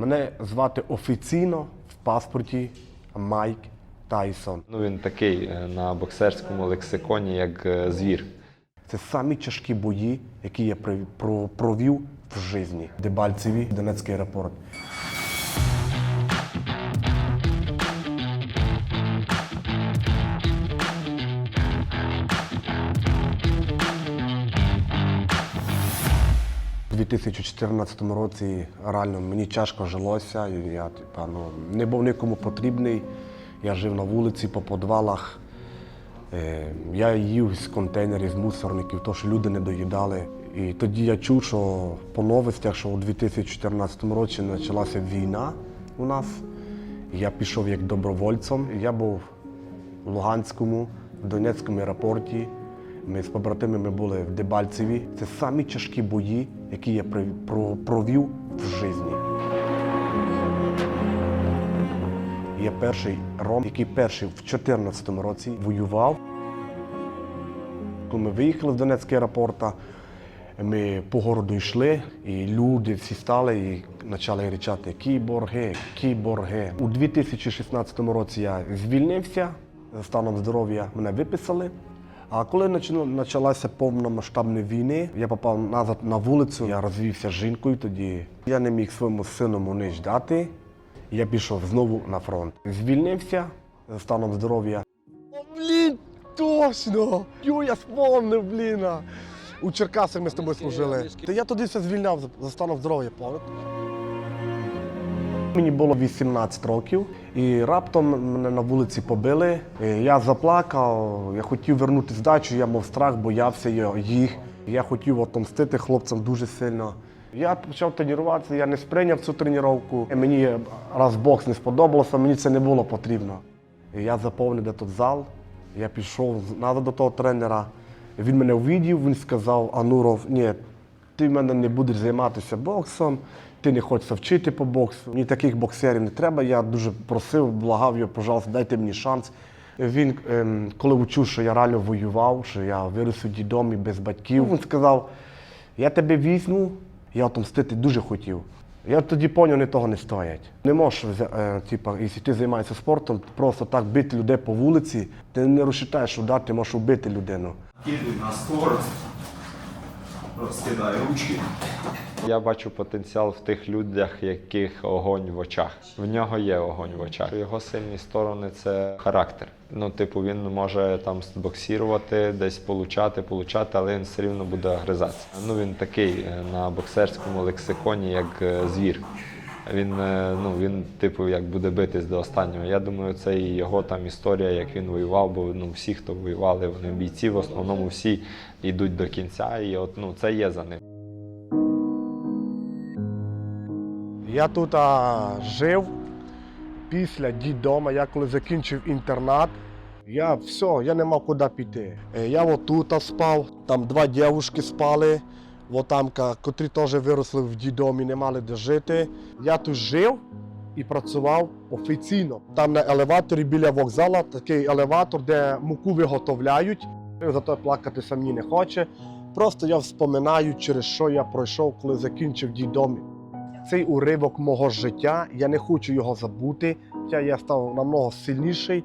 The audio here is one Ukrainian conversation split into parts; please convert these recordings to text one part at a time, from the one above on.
Мене звати офіційно в паспорті Майк Тайсон. Ну він такий е, на боксерському лексиконі, як е, звір. Це самі тяжкі бої, які я провів в житті. Дебальцеві, Донецький аеропорт. 2014 році реально мені тяжко жилося. Я типа, ну, не був нікому потрібний. Я жив на вулиці, по підвалах. Е, Я їв з контейнерів, з мусорників, то що люди не доїдали. І тоді я чув, що по новостях, що у 2014 році почалася війна у нас. Я пішов як добровольцем. Я був в Луганському, в Донецькому аеропорті. Ми з побратимами були в Дебальцеві. Це самі тяжкі бої, які я провів в житті. Я перший ром, який перший в 2014 році воював. Коли ми виїхали з Донецького аеропорту, ми по городу йшли, і люди всі стали і почали кричати Кіборги, кіборги. У 2016 році я звільнився за станом здоров'я, мене виписали. А коли почалася повномасштабна війна, я попав назад на вулицю, я розвівся з жінкою тоді. Я не міг своєму сину ніч дати. Я пішов знову на фронт. Звільнився станом здоров'я. О, блін, точно! Йо, я спомнив, блін. У Черкасах ми з тобою служили. Та я тоді все звільняв за станом здоров'я, пам'ятаєш? Мені було 18 років, і раптом мене на вулиці побили. Е, Я заплакав, я хотів вернути здачу, я мав страх, боявся їх. Я хотів отомстити хлопцям дуже сильно. Я почав тренуватися, я не сприйняв цю тренування. Мені раз бокс не сподобалося, мені це не було потрібно. Я заповнив де тут зал, я пішов назад до того тренера. Він мене увидів, він сказав, Ануров, ні, ти в мене не будеш займатися боксом, ти не хочеш вчити по боксу. Мені таких боксерів не треба. Я дуже просив, благав його, пожалуйста, дайте мені шанс. Він, ем, коли почув, що я реально воював, що я виріс у дідомі без батьків, він сказав, я тебе візьму, я отомстити дуже хотів. Я тоді зрозумів, вони того не стоять. Не можеш, типа, якщо ти займаєшся спортом, просто так бити людей по вулиці, ти не розчитаєш удар, ти можеш вбити людину. Кидуй на скорость, розкидай ручки. Я бачу потенціал в тих людях, яких огонь в очах. В нього є огонь в очах. Його сильні сторони це характер. Ну, типу, він може там боксірувати, десь получати, получати, але він все рівно буде огризатися. Ну він такий е, на боксерському лексиконі, як е, звір. Він, е, ну, він, типу, як буде битись до останнього. Я думаю, це і його там історія, як він воював, бо ну, всі, хто воювали, вони бійці, в основному всі йдуть до кінця, і от, ну, це є за ним. Я тут а, жив після дідома, я коли закінчив інтернат. Я все, я не мав куди піти. Е, Я отут спав, там два дівчатки спали, отамка, котрі теж виросли в дідомі, не мали де жити. Я тут жив і працював офіційно. Там на елеваторі біля вокзалу такий елеватор, де муку виготовляють. Зато плакатися мені не хоче. Просто я вспоминаю, через що я пройшов, коли закінчив дідомі цей уривок мого життя, я не хочу його забути. Я став намного сильніший.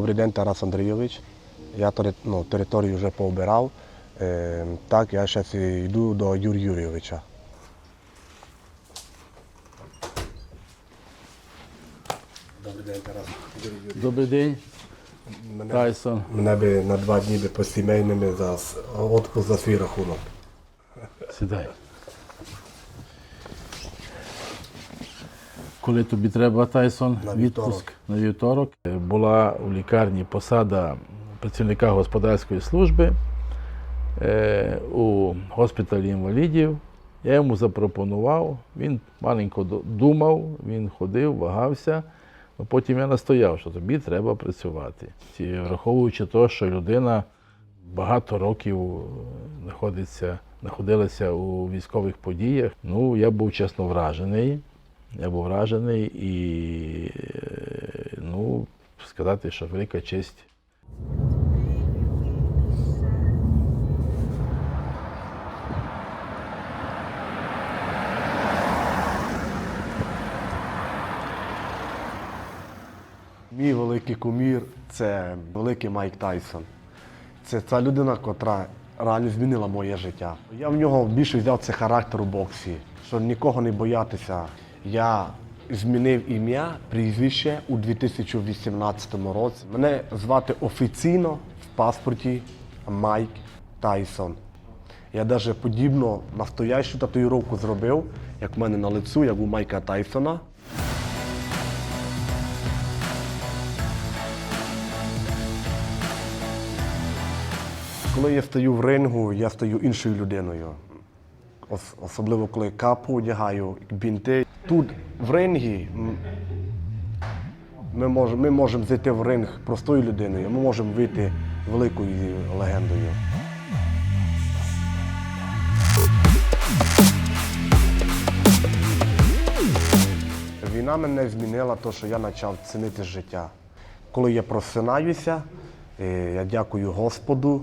Добрий день, Тарас Андрійович. Я ну, територію вже пообирав. Е, так, я зараз йду до Юрія Юрійовича. Добрий день, Тарас. Юрій Юрійович. Добрий день, Мене, Тайсон. мене би на два дні би по сімейними за отпуск за свій рахунок. Сідай. Коли тобі треба, Тайсон, На відпуск вівторок. на вівторок. Була у лікарні посада працівника господарської служби е, у госпіталі інвалідів. Я йому запропонував, він маленько думав, він ходив, вагався. Потім я настояв, що тобі треба працювати. І враховуючи те, що людина багато років е, знаходиться, знаходилася у військових подіях, ну я був чесно вражений. Я був вражений і е, ну, сказати, що велика честь. Мій великий кумір це великий Майк Тайсон. Це ця людина, котра реально змінила моє життя. Я в нього більше взяв це характер у боксі, що нікого не боятися. Я змінив ім'я, прізвище у 2018 році. Мене звати офіційно в паспорті Майк Тайсон. Я навіть подібно настоящу татуїровку зробив, як в мене на лицю, як у Майка Тайсона. Коли я стою в рингу, я стаю іншою людиною. Ос- Особливо коли капу одягаю, бінти. Тут в рингі ми можемо, ми можемо зайти в ринг простою людиною, ми можемо вийти великою легендою. Війна мене змінила, те, що я почав цінити життя. Коли я просинаюся, е, я дякую Господу,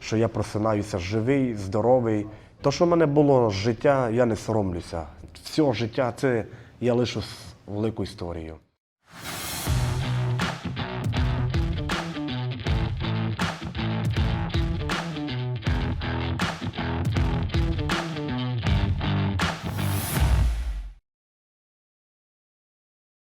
що я просинаюся живий, здоровий. То, що в мене було життя, я не соромлюся. Все життя це я лишу велику історією.